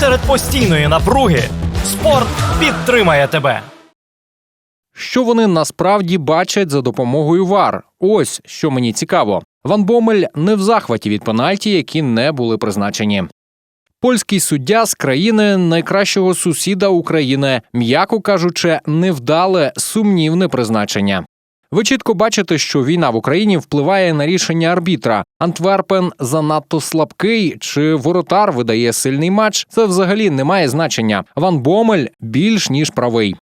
Серед постійної напруги спорт підтримає тебе. Що вони насправді бачать за допомогою ВАР? Ось що мені цікаво. Ван Бомель не в захваті від пенальті, які не були призначені. Польський суддя з країни найкращого сусіда України, м'яко кажучи, невдале сумнівне призначення. Ви чітко бачите, що війна в Україні впливає на рішення арбітра. Антверпен занадто слабкий чи воротар видає сильний матч. Це взагалі не має значення. Ван Бомель більш ніж правий.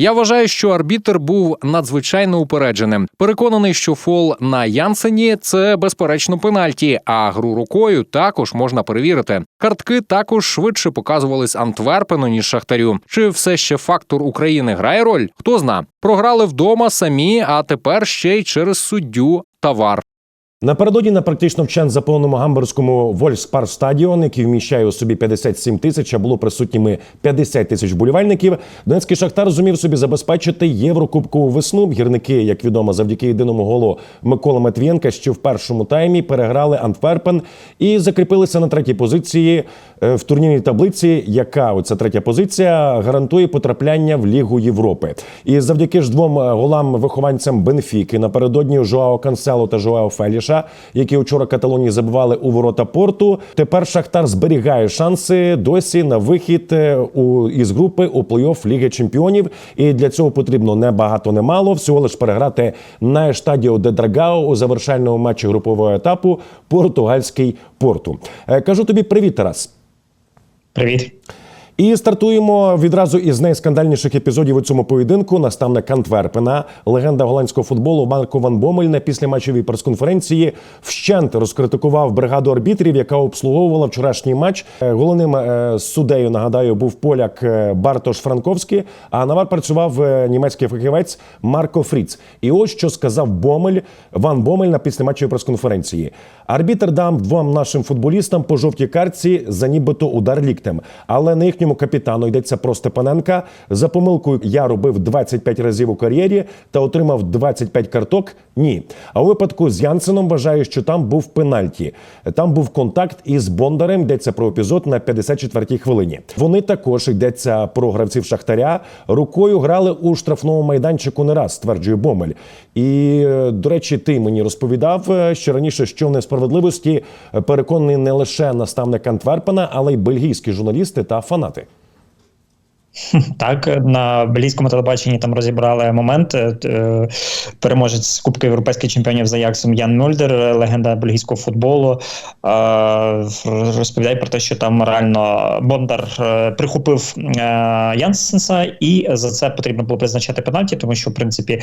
Я вважаю, що арбітр був надзвичайно упередженим. Переконаний, що фол на Янсені це безперечно пенальті, а гру рукою також можна перевірити. Картки також швидше показувались Антверпену ніж Шахтарю. Чи все ще фактор України грає роль? Хто зна? Програли вдома самі, а тепер ще й через суддю та вар. Напередодні на практично вчен заповненому гамбурзькому Вольфспар стадіон, який вміщає у собі 57 тисяч, а було присутніми 50 тисяч вболівальників. Донецький шахтар зумів собі забезпечити єврокубкову весну. Гірники, як відомо, завдяки єдиному голу Миколи Матвієнка, що в першому таймі переграли Антверпен і закріпилися на третій позиції е, в турнірній таблиці, яка оця третя позиція гарантує потрапляння в Лігу Європи. І завдяки ж двом е, голам вихованцям Бенфіки напередодні Жоао Кансело та Жоао Феліша, які вчора Каталонії забивали у ворота порту. Тепер Шахтар зберігає шанси досі на вихід е, у із групи у плей-офф Ліги Чемпіонів. І для цього потрібно не багато, не мало. Всього лиш переграти на штадіо де Драгау у завершальному матчі групового етапу португальський порту. Е, Кажу тобі привіт, Тарас. Привіт. І стартуємо відразу із найскандальніших епізодів у цьому поєдинку. Наставник Антверпена, легенда голландського футболу Марко Ван Бомель на післяматчевій прес-конференції вщент розкритикував бригаду арбітрів, яка обслуговувала вчорашній матч. Е, Головним е, суддею, нагадаю, був поляк е, Бартош Франковський. А на вар працював німецький фахівець Марко Фріц. І ось що сказав Бомель Ван Бомель на післяматчевій прес-конференції. Арбітр дам двом нашим футболістам по жовтій картці за нібито удар ліктем, але на їхньому капітану йдеться про Степаненка. За помилкою я робив 25 разів у кар'єрі та отримав 25 карток. Ні. А у випадку з Янсеном вважаю, що там був пенальті. Там був контакт із Бондарем. Йдеться про епізод на 54-й хвилині. Вони також йдеться про гравців Шахтаря. Рукою грали у штрафному майданчику не раз, стверджує Бомель. І е, до речі, ти мені розповідав е, ще раніше, що в несправедливості е, переконаний не лише наставник Антверпена, але й бельгійські журналісти та фанати. Так, на бельгійському телебаченні там розібрали момент. е, е, Переможець Кубки європейських чемпіонів за Яксом Ян Мюльдер, легенда бельгійського футболу. Розповідає про те, що там реально Бондар е, прихопив Янсенса, і за це потрібно було призначати пенальті, тому що, в принципі,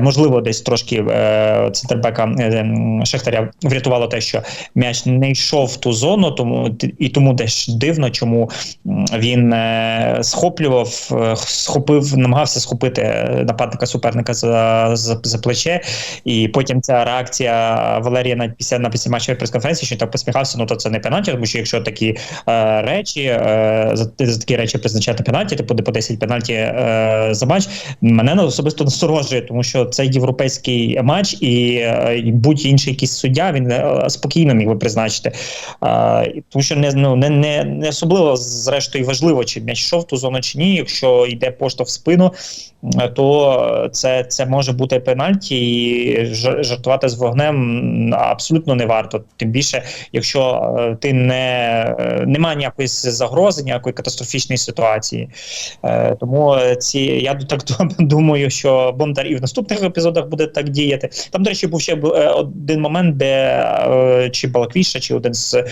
можливо, десь трошки центрбека м, Шахтаря врятувало те, що м'яч не йшов в ту зону, тому і тому десь дивно, чому він е, схоплював, е, схопив, намагався схопити нападника суперника за, за, за плече. І потім ця реакція Валерія на після на післяматчевій прес-конференції, що так посміхався. Ну то це не пенальті, тому що якщо такі е, речі е, за, за такі речі призначати пенальті, типу по 10 пенальті е, за матч, мене особисто насторожує, тому що це європейський матч, і, е, будь-інший якийсь суддя він е, спокійно міг би призначити. Е, тому що не, ну, не, не, не особливо зрештою важливо, чи м'яч йшов в ту зону чи ні. Якщо йде поштовх в спину, е, то це, це може бути пенальті, і жартувати з вогнем абсолютно не варто. Тим більше, якщо е, ти не е, немає ніякої загрози, ніякої катастрофічної ситуації. Е, Тому е, ці я так думаю, що Бондар і в наступних епізодах буде так діяти. Там, до речі, був ще е, один момент, де е, чи Балаквіша, чи один з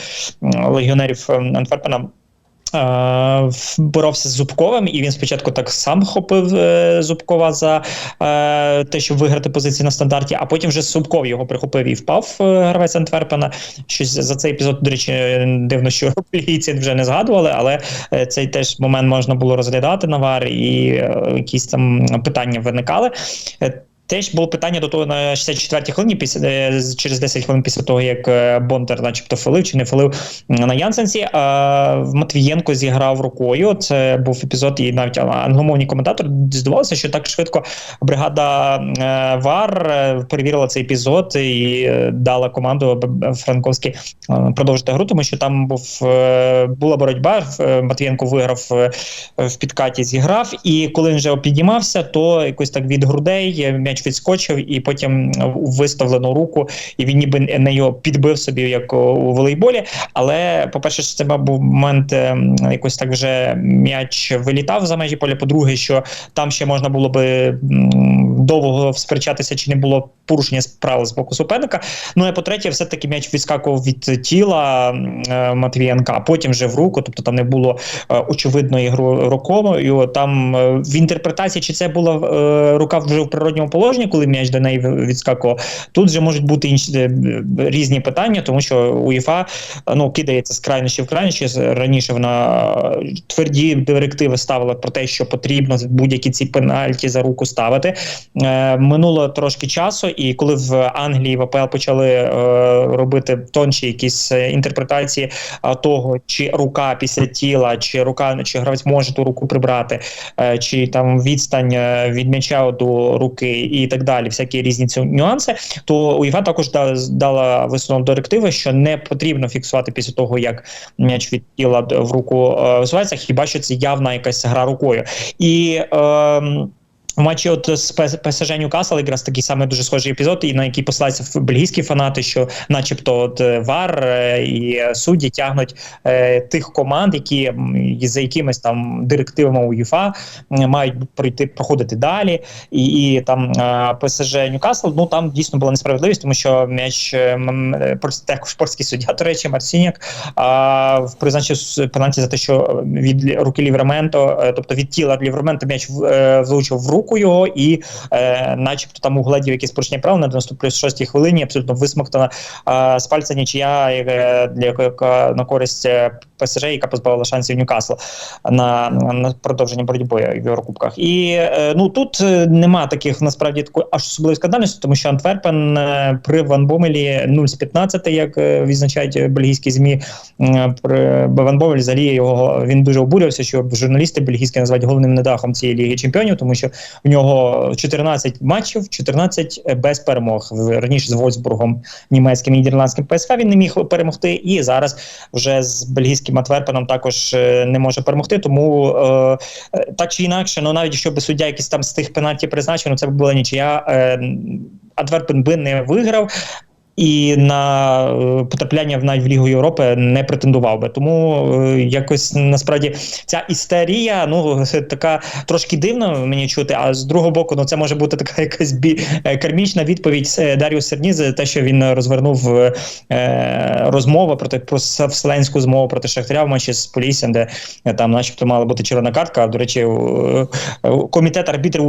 легіонерів е, Антверпена. Боровся з Зубковим, і він спочатку так сам хопив е, Зубкова за е, те, щоб виграти позиції на стандарті, а потім вже Зубков його прихопив і впав е, гравець Антверпена. Щось за цей епізод, до речі, дивно, що бельгійці вже не згадували, але цей теж момент можна було розглядати на вар, і якісь там питання виникали. Теж було питання до того на 64-й хвилині, після е, через 10 хвилин після того, як е, Бондар, начебто, филив чи не филив на Янсенсі. А Матвієнко зіграв рукою. Це був епізод, і навіть англомовні коментатори здавалося, що так швидко бригада е, ВАР перевірила цей епізод і дала команду Франковській продовжити гру, тому що там був була боротьба. Матвієнко виграв в підкаті, зіграв. І коли він вже піднімався, то якось так від грудей е, м'яч відскочив, і потім е, виставлену руку, і він ніби не його підбив собі, як у волейболі. Але, по-перше, що це був момент е, якось так вже м'яч вилітав за межі поля. По-друге, що там ще можна було би довго сперечатися, чи не було порушення справи з боку суперника. Ну і по-третє, все-таки м'яч відскакував від тіла е, Матвієнка, а потім вже в руку, тобто там не було е, очевидної рукою. Там е, в інтерпретації, чи це була е, рука вже в природньому положенні, коли м'яч до неї відскакував. Тут вже можуть бути інші е, різні питання, тому що УЄФА ну кидається з крайнощі в крайнощі. Раніше вона е, тверді директиви ставила про те, що потрібно будь-які ці пенальті за руку ставити. Е, Минуло трошки часу, і коли в Англії в АПЛ почали е, робити тонші якісь е, інтерпретації а, того, чи рука після тіла, чи рука, чи гравець може ту руку прибрати, е, чи там відстань е, від м'яча до руки і так далі, всякі різні ці нюанси. То УЄФА також да- дала висновок директиви, що не потрібно фіксувати після того, як м'яч від тіла в руку е, висувається, хіба що це явна якась гра рукою. І ем, в матчі от з ПСЖ Ньюкасл якраз такий самий дуже схожий епізод, і на який посилаються бельгійські фанати, що, начебто, от е, ВАР е, і е, судді тягнуть е, тих команд, які за якимись там директивами УЄФА мають пройти проходити далі. І, і там е, ПСЖ Ньюкасл, ну там дійсно була несправедливість, тому що м'яч е, е, також польський суддя, до речі, Марсіняк в- призначив пенальті за те, що від руки Лівраменто, е, тобто від тіла Лівраменто м'яч е, влучив в руку його, і, е, начебто, там угледів якісь порушення правил на 90 плюс 6 хвилині, абсолютно висмоктана е, з пальця нічия е, для на користь е, ПСЖ, яка позбавила шансів Ньюкасл на, на продовження боротьби в Єврокубках. І е, ну тут е, нема таких насправді такої аж особливої скандальності, тому що Антверпен е, при Ван Бомелі 0 з 15, як відзначають бельгійські змі. При Ван Бомель взагалі його він дуже обурювався, що журналісти бельгійські називають головним недахом цієї ліги чемпіонів, тому що в нього 14 матчів, 14 без перемог. Раніше з Вольсбургом, німецьким і нідерландським ПСВ він не міг перемогти, і зараз вже з бельгійським Антверпеном також е, не може перемогти. Тому е, е, так чи інакше, ну навіть якщо суддя якийсь там з тих пенальті призначив, ну це б була нічия. Е, Антверпен би не виграв. І на е, потрапляння в навіть в Лігу Європи не претендував би. Тому е, якось насправді ця істерія, ну така трошки дивно мені чути. А з другого боку, ну це може бути така якась бі е, кармічна відповідь е, Даріо Серніза, те, що він розвернув е, розмову проти про вселенську змову проти Шахтаря в матчі з Поліссям, де там, начебто, мала бути червона картка. До речі, комітет арбітрів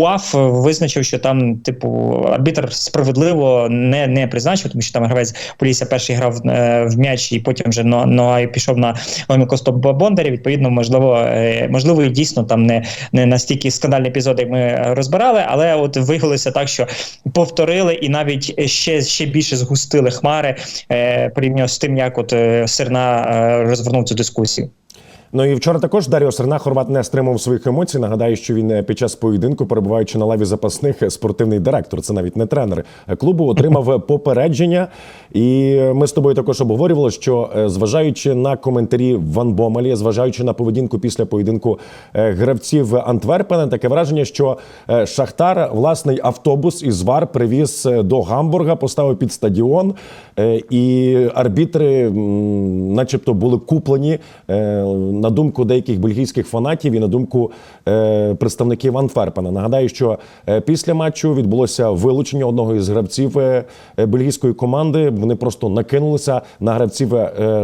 УАФ визначив, що там, типу, арбітр справедливо не, не призначив, тому що там гравець Полісся перший грав е, в м'яч і потім вже но, Ноа пішов на Омікостоп Бондарі. Відповідно, можливо, е, можливо, і дійсно там не, не настільки скандальний епізод, як ми розбирали, але от виявилося так, що повторили і навіть ще, ще більше згустили хмари е, порівняно з тим, як от е, Серна е, розвернув цю дискусію. Ну і вчора також Даріо Серна Хорват не стримав своїх емоцій. Нагадаю, що він е, під час поєдинку, перебуваючи на лаві запасних, е, спортивний директор, це навіть не тренер е, клубу, отримав попередження. І ми з тобою також обговорювали, що зважаючи на коментарі Ван Бомелі, зважаючи на поведінку після поєдинку гравців Антверпена, таке враження, що Шахтар власний автобус із ВАР привіз до Гамбурга, поставив під стадіон, і арбітри, начебто, були куплені на думку деяких бельгійських фанатів і на думку е, представників Антверпена. Нагадаю, що е, після матчу відбулося вилучення одного із гравців е, бельгійської команди. Вони просто накинулися на гравців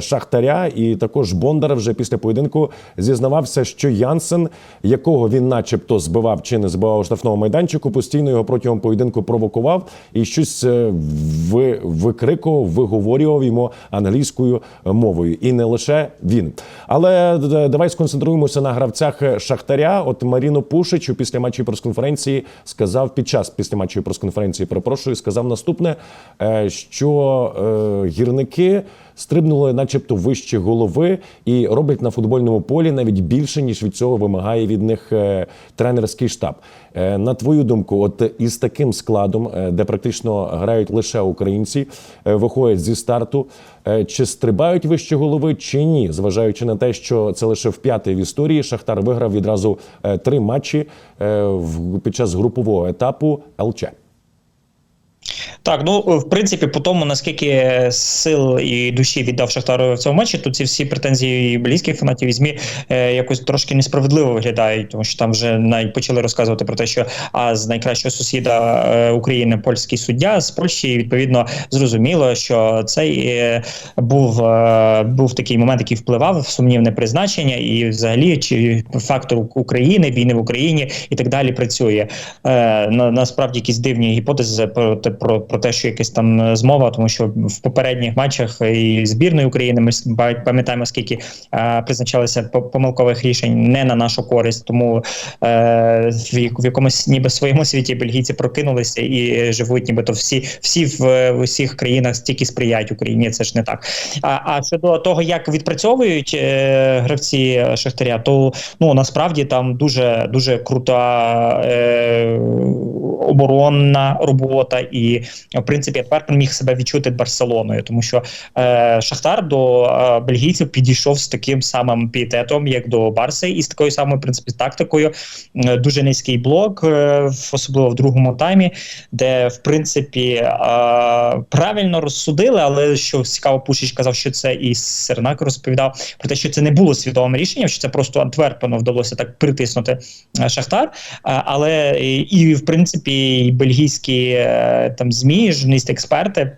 Шахтаря, і також Бондар вже після поєдинку зізнавався, що Янсен, якого він, начебто, збивав чи не збивав у майданчику, постійно його протягом поєдинку провокував і щось ви, викрикував, виговорював йому англійською мовою, і не лише він. Але давай сконцентруємося на гравцях Шахтаря. От Маріно Пушич у післяматчевій прес-конференції сказав під час післяматчевої прес-конференції, перепрошую, сказав наступне, е, що е, гірники стрибнули, начебто, вище голови, і роблять на футбольному полі навіть більше, ніж від цього вимагає від них е, тренерський штаб. Е, На твою думку, от із таким складом, е, де практично грають лише українці, виходять зі старту. Чи стрибають вище голови, чи ні, зважаючи на те, що це лише в п'ятій в історії Шахтар виграв відразу три матчі під час групового етапу ЛЧ. Так, ну в принципі, по тому наскільки сил і душі віддав Шахтар в цьому матчі, то ці всі претензії близьких фанатів і змі е, якось трошки несправедливо виглядають, тому що там вже навіть почали розказувати про те, що а з найкращого сусіда е, України польський суддя з Польщі, і, відповідно зрозуміло, що цей е, був, е, був такий момент, який впливав в сумнівне призначення, і взагалі чи фактор України, війни в Україні і так далі працює. Е, на, насправді якісь дивні гіпотези про, те- про, про те, що якась там е, змова, тому що в попередніх матчах і збірної України ми пам'ятаємо, скільки е, призначалося помилкових рішень не на нашу користь, тому е, в, якомусь ніби своєму світі бельгійці прокинулися і живуть, нібито всі, всі в, в усіх країнах стільки сприяють Україні. Це ж не так. А, а щодо того, як відпрацьовують е, гравці Шахтаря, то ну насправді там дуже дуже крута е, оборонна робота, і в принципі тепер міг себе відчути Барселоною, тому що е, Шахтар до е, бельгійців підійшов з таким самим пієтетом, як до Барси, і з такою самою в принципі тактикою. Е, дуже низький блок, е, особливо в другому таймі, де в принципі е, правильно розсудили, але що цікаво, Пушич казав, що це і Сернак розповідав про те, що це не було свідомим рішенням, що це просто Антверпену вдалося так притиснути е, Шахтар. Е, Але і, і в принципі і бельгійські е, там змі, журналісти, експерти.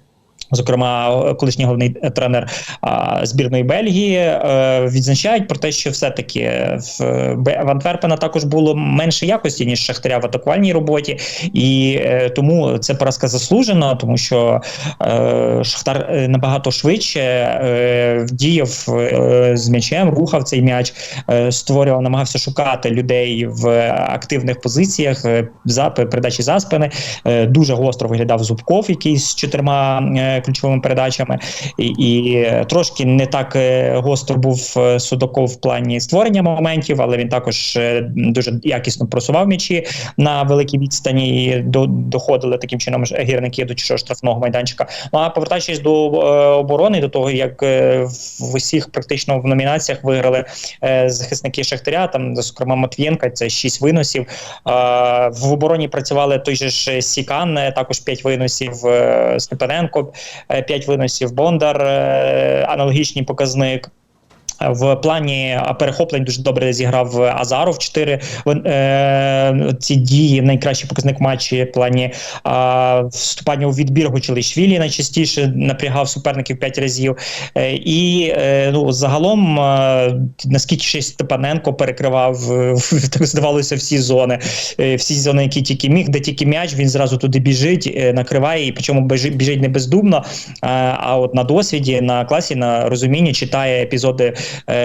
Зокрема, колишній головний тренер а, збірної Бельгії е, відзначають про те, що все-таки в, в Антверпена також було менше якості ніж Шахтаря в атакувальній роботі, і е, тому це поразка заслужена, тому що е, Шахтар е, набагато швидше е, діяв е, з м'ячем, рухав цей м'яч, е, створював, намагався шукати людей в активних позиціях, е, за передачі за спини. Е, дуже гостро виглядав Зубков, який з чотирма е, ключовими передачами, і, і е, трошки не так е, гостро був е, Судаков в плані створення моментів, але він також дуже якісно просував м'ячі на великій відстані і до, доходили таким чином гірники до чужого штрафного майданчика. Ну а повертаючись до е, оборони, до того як в усіх практично в номінаціях виграли е, захисники Шахтаря, там зокрема Матвієнка, це 6 виносів. Е, в обороні працювали той же ж Сікан, також 5 виносів, е, Степаненко, 5 виносів, Бондар, е, аналогічний показник. В плані перехоплень дуже добре зіграв Азаров. Чотири е, ці дії найкращий показник матчі в плані е, вступання у відбір Гучелишвілі найчастіше напрягав суперників п'ять разів. Е, і е, ну загалом е, наскільки ще Степаненко перекривав е, так здавалося всі зони, е, всі зони, які тільки міг, де тільки м'яч, він зразу туди біжить, е, накриває, і причому біжить, не бездумно. А, а от на досвіді, на класі, на розумінні читає епізоди е,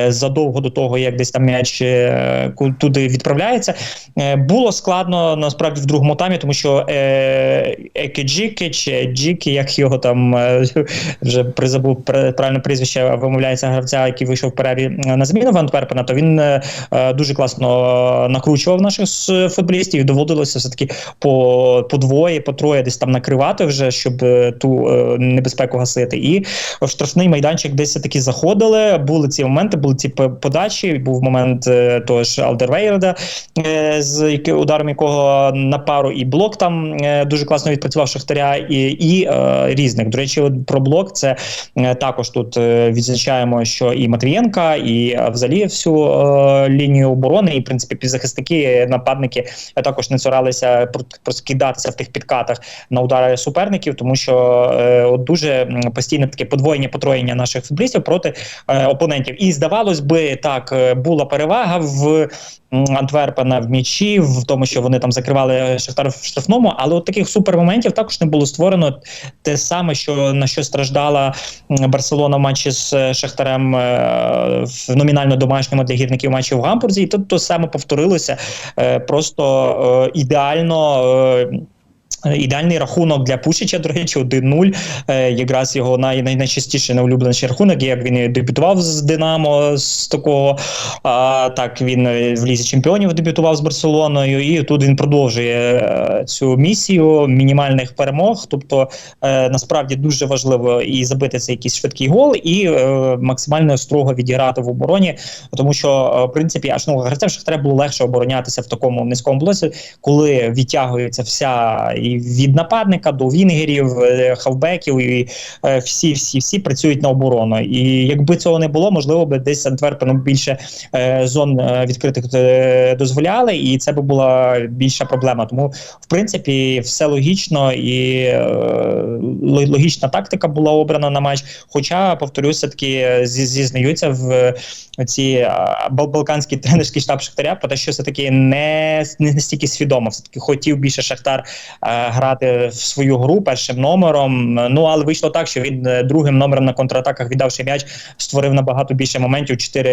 задовго до того, як десь там м'яч е, туди відправляється. Е, було складно насправді в другому таймі, тому що е, Екеджіки чи Джіки, як його там е, вже призабув пр- правильно прізвище, вимовляється гравця, який вийшов в перерві е, на заміну в Антверпена, то він е, е, дуже класно накручував наших футболістів і доводилося все-таки по, по двоє, по троє десь там накривати вже, щоб е, ту е, небезпеку гасити. І штрафний майданчик десь все-таки заходили. Були ці моменти, були ці подачі. Був момент е, того ж Алдервейрда, е, з ударом якого на пару і блок там е, дуже класно відпрацював Шахтаря, і, і різних. До речі, от про блок це також тут відзначаємо, що і Матвієнка, і взагалі всю лінію оборони, і в принципі півзахисники, нападники також не цуралися про- проскидатися в тих підкатах на удари суперників, тому що от дуже постійне таке подвоєння потроєння наших футболістів проти опонентів. І здавалось би, так е, була перевага в Антверпена в м'ячі, в тому, що вони там закривали Шахтар в штрафному, але от таких супермоментів також не було створено. Те саме, що на що страждала Барселона в матчі з е, Шахтарем е, в номінально домашньому для гірників матчі в Гамбурзі, і тут то саме повторилося просто ідеально. Е, Ідеальний рахунок для Пушича, до речі, 1-0. Е, якраз його най, най, найчастіше найулюбленіший рахунок, як він дебютував з Динамо з такого. А, так він е, в лізі чемпіонів дебютував з Барселоною, і тут він продовжує цю місію мінімальних перемог. Тобто, насправді дуже важливо і забити цей якийсь швидкий гол, і максимально строго відіграти в обороні, тому що в принципі аж ну гравцям Шахтаря було легше оборонятися в такому низькому блоці, коли відтягується вся від нападника до вінгерів, е, хавбеків, і е, всі, всі, всі працюють на оборону. І якби цього не було, можливо, би десь Антверпену більше е, зон відкритих дозволяли, і це би була більша проблема. Тому, в принципі, все логічно і логічна тактика була обрана на матч. Хоча, повторюся, таки зізнаються в ці балканський тренерський штаб Шахтаря про те, що все таки не, не настільки свідомо, все таки хотів більше Шахтар грати в свою гру першим номером. Ну але вийшло так, що він е, другим номером на контратаках, віддавши м'яч, створив набагато більше моментів. Чотири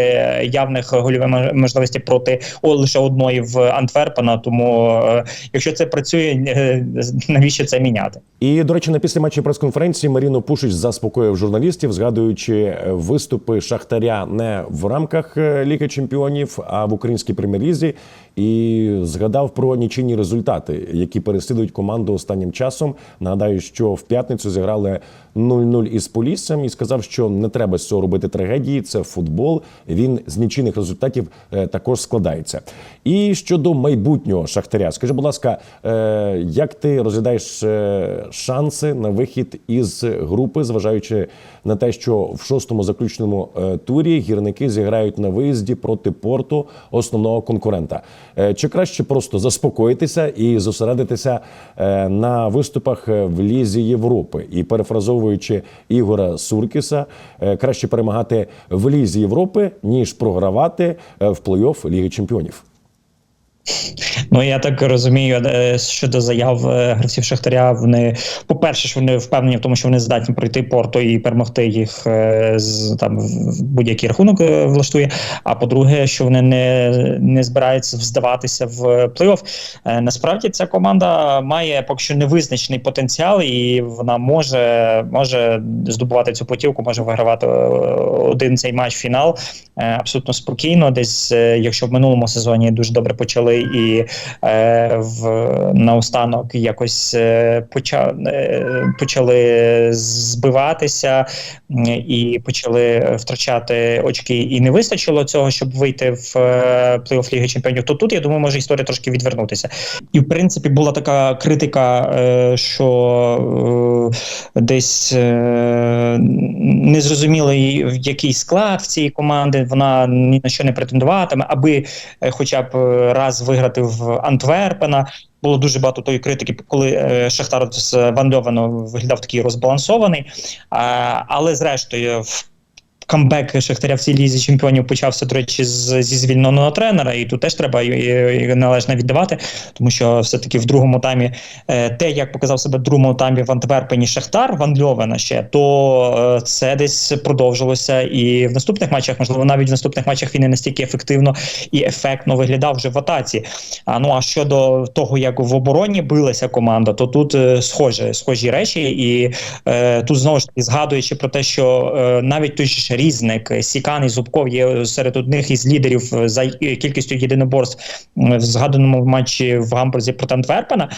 явних гольові можливості проти о, лише одної в Антверпена. Тому е, якщо це працює, е, навіщо це міняти? І до речі, на післяматчі прес-конференції Маріно Пушич заспокоїв журналістів, згадуючи виступи Шахтаря не в рамках Ліги Чемпіонів, а в українській прем'єр-лізі. І згадав про нічийні результати, які переслідують команду останнім часом. Нагадаю, що в п'ятницю зіграли 0-0 із Поліссям і сказав, що не треба з цього робити трагедії. Це футбол. Він з нічийних результатів е, також складається. І щодо майбутнього Шахтаря, скажи, будь ласка, е, як ти розглядаєш е, шанси на вихід із групи, зважаючи на те, що в шостому заключному турі гірники зіграють на виїзді проти порту основного конкурента? Чи краще просто заспокоїтися і зосередитися на виступах в Лізі Європи? І перефразовуючи Ігора Суркіса, е, краще перемагати в Лізі Європи, ніж програвати е, в плей-офф Ліги Чемпіонів. Ну я так розумію, е, щодо заяв е, гравців Шахтаря. Вони, по-перше, що вони впевнені в тому, що вони здатні пройти порту і перемогти їх е, з там будь-який рахунок влаштує. А по-друге, що вони не, не збираються здаватися в плей-офф. Насправді ця команда має поки що невизначений потенціал, і вона може, може здобувати цю путівку, може вигравати один цей матч фінал абсолютно спокійно. Десь, якщо в минулому сезоні дуже добре почали і е, в наостанок якось е, поча, е, почали збиватися і почали втрачати очки, і не вистачило цього, щоб вийти в е, плей-офф Ліги Чемпіонів. То тут я думаю, може історія трошки відвернутися. І в принципі була така критика, е, що е, десь е, незрозумілий який склад в цієї команди. Вона ні на що не претендуватиме, аби хоча б раз виграти в Антверпена. Було дуже багато тої критики, коли е, Шахтар з Ван виглядав такий розбалансований. Але зрештою, в камбек Шахтаря в цій лізі чемпіонів почався, до речі, з, зі звільненого тренера, і тут теж треба і, і належно віддавати, тому що все-таки в другому таймі е, те, як показав себе в другому таймі в Антверпені Шахтар Ван Льовена ще, то е, це десь продовжилося і в наступних матчах, можливо, навіть в наступних матчах він не настільки ефективно і ефектно виглядав вже в атаці. А ну а щодо того, як в обороні билася команда, то тут е, схоже, схожі речі, і е, тут знову ж таки згадуючи про те, що е, навіть той ж різник Сікан і Зубков є серед одних із лідерів е, за е, кількістю єдиноборств в згаданому матчі в Гамбурзі проти Антверпена.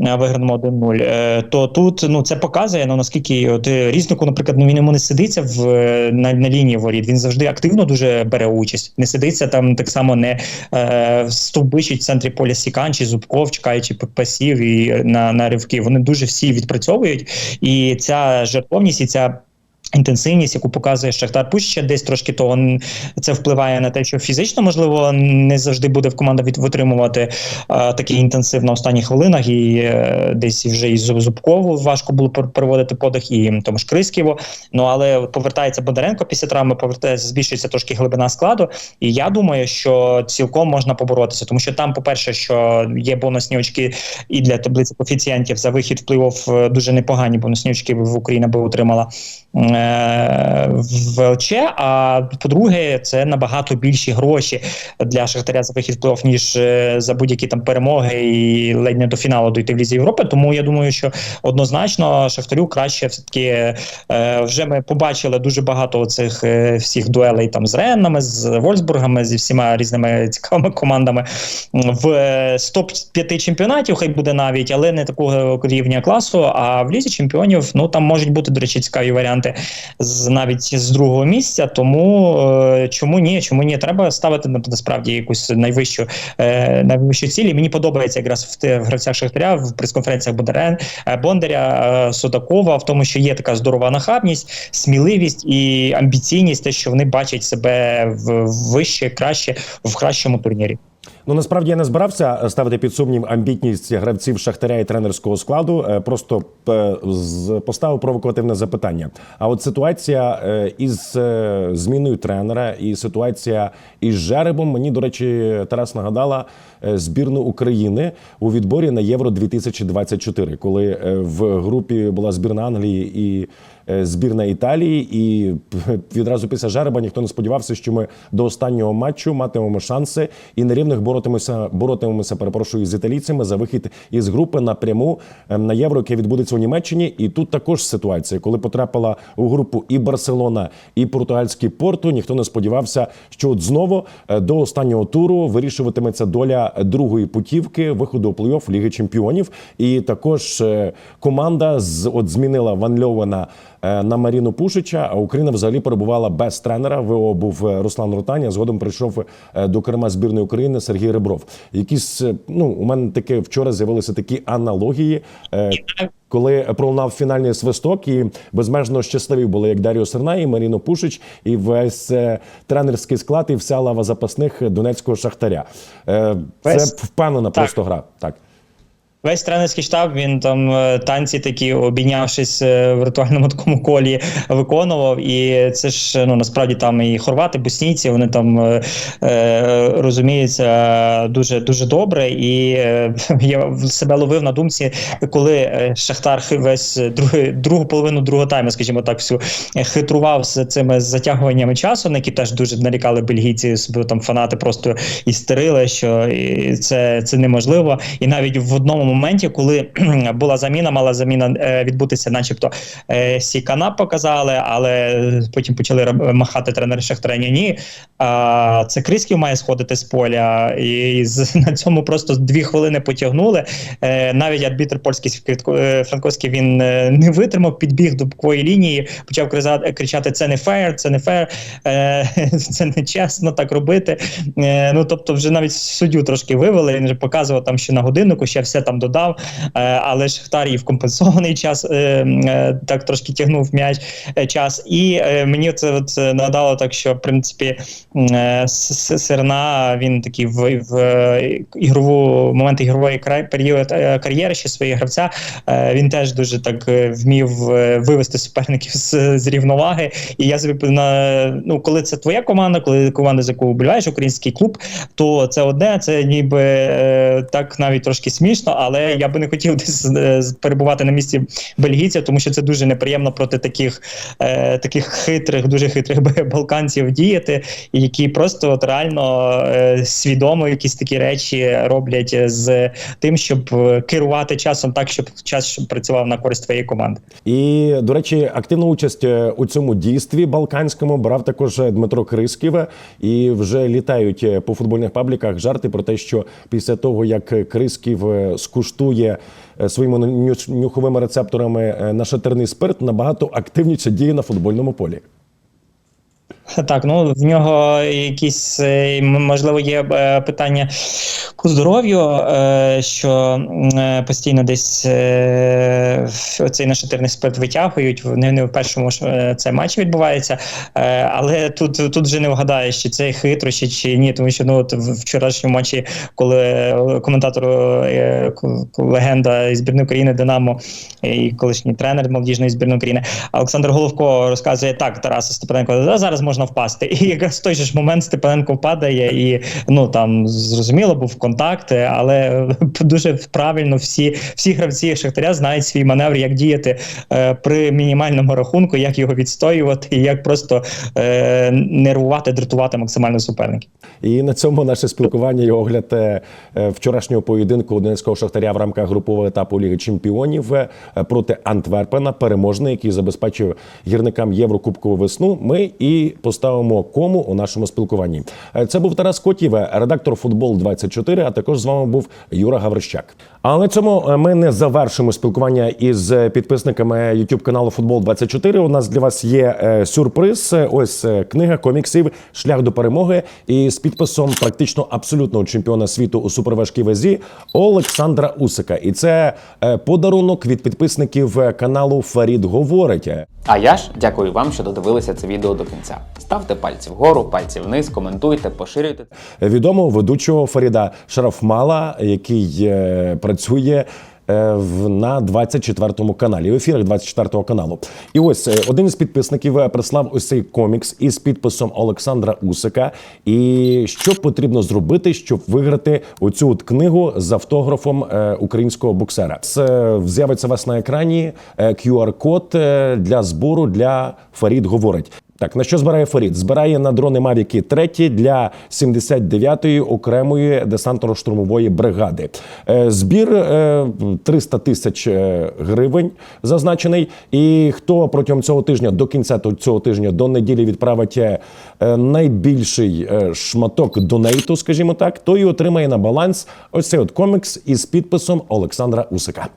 е, Виграному 1-0, е, то тут ну це показує ну наскільки от різнику, наприклад, ну він йому не сидиться в на, на лінії воріт. Він завжди активно дуже бере участь. Не сидиться там так само, не е, стовбичить в центрі поля Сікан чи Зубков, чекаючи пасів і на, на ривки. Вони дуже всі відпрацьовують, і ця жертовність, і ця Інтенсивність, яку показує Шахтар Пуща, десь трошки того це впливає на те, що фізично можливо не завжди буде в команда від- витримувати е, такий інтенсив на останніх хвилинах, і е, десь вже і Зуб- Зубкову важко було пер- переводити подих, і тому ж Крисківу. Ну але повертається Бондаренко після травми, повертається, збільшується трошки глибина складу. І я думаю, що цілком можна поборотися, тому що там, по-перше, що є бонусні очки і для таблиці коефіцієнтів за вихід в е, дуже непогані бонусні очки в Україна би отримала е, в ЛЧ. А по-друге, це набагато більші гроші для Шахтаря за вихід плей-офф, ніж е, за будь-які там перемоги і ледь не до фіналу дійти в Лізі Європи. Тому я думаю, що однозначно Шахтарю краще все таки е, вже ми побачили дуже багато цих е, всіх дуелей там з Реннами, з Вольсбургами, зі всіма різними цікавими командами в з топ-5 чемпіонатів, хай буде навіть, але не такого рівня класу. А в лізі чемпіонів ну там можуть бути, до речі, цікаві варіанти з навіть з другого місця. Тому е, чому ні? Чому ні? Треба ставити на- насправді якусь найвищу е, найвищу ціль. І мені подобається якраз в, в гравцях Шахтаря в прес-конференціях Бондарен, е, Бондаря, е, Судакова, в тому, що є така здорова нахабність, сміливість і амбіційність, те, що вони бачать себе в вище, краще в кращому турнірі. Ну насправді я не збирався ставити під сумнів амбітність гравців Шахтаря і тренерського складу. Е, Просто е, поставив провокативне запитання. А от ситуація е, із е, зміною тренера і ситуація із жеребом мені, до речі, Тарас нагадала е, збірну України у відборі на Євро 2024, коли е, в групі була збірна Англії і е, збірна Італії, і відразу після жереба ніхто не сподівався, що ми до останнього матчу матимемо шанси і на рівних боротимемося, боротимемося, перепрошую, з італійцями за вихід із групи напряму е, на євро, яке відбудеться у Німеччині. І тут також ситуація, коли потрапила у групу і Барселона, і португальський Порту. Ніхто не сподівався, що от знову е, до останнього туру вирішуватиметься доля другої путівки виходу у плей-офф Ліги Чемпіонів. І також е, команда з от змінила Ван Льовена е, на Маріну Пушича. А Україна взагалі перебувала без тренера. ВО був е, Руслан Ротаня. Згодом прийшов до керма збірної України Сергій Ребров. Якісь ну у мене таке вчора з'явилися такі аналогії. Коли пролунав фінальний свисток, і безмежно щасливі були як Даріо Серна, і Маріно Пушич, і весь е, тренерський склад, і вся лава запасних донецького шахтаря. Е, Це впевнена Так. просто гра. Так. Весь тренерський штаб він там е, танці такі обійнявшись е, в віртуальному такому колі виконував. І це ж ну насправді там і хорвати, боснійці, вони там е, е, розуміються дуже дуже добре. І е, я себе ловив на думці, коли е, Шахтар весь другий, другу половину другого тайму, скажімо так, всю е, хитрував з цими затягуваннями часу, на які теж дуже нарікали бельгійці, собі там фанати просто істерили, що це, це неможливо. І навіть в одному моменті, коли була заміна, мала заміна е, відбутися, начебто е, Сікана показали, але потім почали махати тренери Шахтаря. Ні. А, це Крисків має сходити з поля, і на цьому просто дві хвилини потягнули. Е, навіть арбітр польський Франковський він не витримав, підбіг до бокової лінії, почав кричати: це не фейр, це не фейр, е, це не чесно так робити. Ну тобто, вже навіть суддю трошки вивели. Він вже показував там, що на годиннику ще все там додав. Е, але Шахтар і в компенсований час е, е, так трошки тягнув м'яч час. І мені це от нагадало так, що в принципі Серна він такий в, в ігрову момент ігрової період кар'єри ще своєї гравця. Він теж дуже так вмів вивести суперників з, з рівноваги. І я собі на ну, коли це твоя команда, коли команда, з якою вболіваєш, український клуб, то це одне, це ніби так навіть трошки смішно, але я би не хотів десь е, перебувати на місці бельгійця, тому що це дуже неприємно проти таких, е, таких хитрих, дуже хитрих балканців діяти, які просто от реально е, свідомо якісь такі речі роблять з тим, щоб керувати часом так, щоб час щоб працював на користь твоєї команди. І до речі, активну участь е, у цьому дійстві балканському брав також е, Дмитро Крисків. І вже літають по футбольних пабліках жарти про те, що після того як Крисків е, скуштує е, своїми ню- нюховими рецепторами на нашатирний спирт, набагато активніше діє на футбольному полі. Так, ну в нього якісь е, можливо є е, питання по здоров'ю, е, що постійно десь е, цей нашатирний спирт витягують. Не, в першому це матчі відбувається. Але тут тут вже не вгадаєш, чи це хитрощі, чи ні, тому що ну от в вчорашньому матчі, коли коментатор легенда із збірної України Динамо і колишній тренер молодіжної збірної України Олександр Головко розказує так, Тараса Степаненко, «Да, зараз можна впасти. І якраз в той же ж момент Степаненко впадає, і ну там зрозуміло, був контакт, але дуже правильно всі, всі гравці Шахтаря знають свій маневр, як діяти е, при мінімальному рахунку, як його відстоювати, і як просто е, нервувати, дратувати максимально суперників. І на цьому наше спілкування і огляд е, е, вчорашнього поєдинку Донецького шахтаря в рамках групового етапу Ліги Чемпіонів е, проти Антверпена, переможний, який забезпечив гірникам Єврокубкову весну. Ми і поставимо кому у нашому спілкуванні. Е, Це був Тарас Котів, редактор футбол 24 А також з вами був Юра Гаврищак. Але на цьому е, ми не завершимо спілкування із е, підписниками YouTube каналу Футбол 24 У нас для вас є сюрприз. Ось книга коміксів Шлях до перемоги і з підписом практично абсолютного чемпіона світу у суперважкій вазі Олександра Усика. І це подарунок від підписників каналу Фарід говорить. А я ж дякую вам, що додивилися це відео до кінця. Ставте пальці вгору, пальці вниз, коментуйте, поширюйте. відомого ведучого Фаріда Шарафмала, який е, працює. Е, На 24 каналі в ефірах 24 каналу. І ось е, один із підписників е, прислав ось цей комікс із підписом Олександра Усика. І що потрібно зробити, щоб виграти оцю от книгу з автографом українського боксера? Це з'явиться у вас на екрані QR-код для збору для Фарід говорить. Так, на що збирає Фарід? Збирає на дрони Мавіки 3 для 79-ї окремої десантно-штурмової бригади. Збір 300 тисяч е, гривень зазначений. І хто протягом цього тижня до кінця цього тижня до неділі відправить е, найбільший е, шматок донейту, скажімо так, той отримає на баланс ось цей от комікс із підписом Олександра Усика.